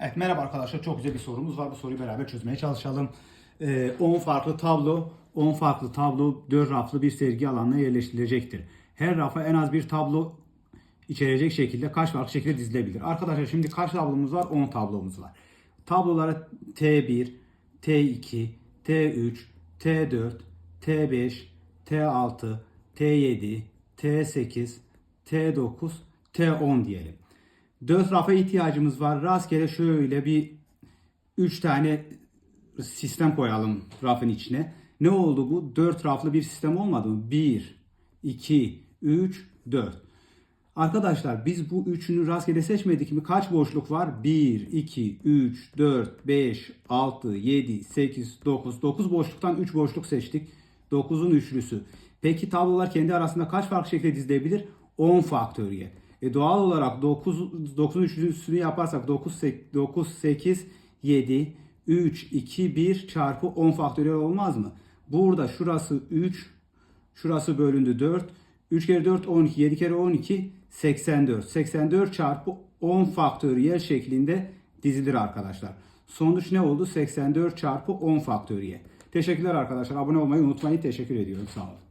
Evet merhaba arkadaşlar çok güzel bir sorumuz var. Bu soruyu beraber çözmeye çalışalım. Ee, 10 farklı tablo, 10 farklı tablo 4 raflı bir sergi alanına yerleştirilecektir. Her rafa en az bir tablo içerecek şekilde kaç farklı şekilde dizilebilir? Arkadaşlar şimdi kaç tablomuz var? 10 tablomuz var. Tablolara T1, T2, T3, T4, T5, T6, T7, T8, T9, T10 diyelim. 4 rafa ihtiyacımız var. Rastgele şöyle bir 3 tane sistem koyalım rafın içine. Ne oldu bu? 4 raflı bir sistem olmadı mı? 1, 2, 3, 4. Arkadaşlar biz bu üçünü rastgele seçmedik mi? Kaç boşluk var? 1, 2, 3, 4, 5, 6, 7, 8, 9. 9 boşluktan 3 boşluk seçtik. 9'un üçlüsü. Peki tablolar kendi arasında kaç farklı şekilde dizilebilir? 10 faktöriyel. E doğal olarak 9 9'un üçlüsünü yaparsak 9 8, 9 8 7 3 2 1 çarpı 10 faktöriyel olmaz mı? Burada şurası 3 şurası bölündü 4 3 kere 4 12 7 kere 12 84 84 çarpı 10 faktöriyel şeklinde dizilir arkadaşlar. Sonuç ne oldu? 84 çarpı 10 faktöriyel. Teşekkürler arkadaşlar. Abone olmayı unutmayın. Teşekkür ediyorum. Sağ olun.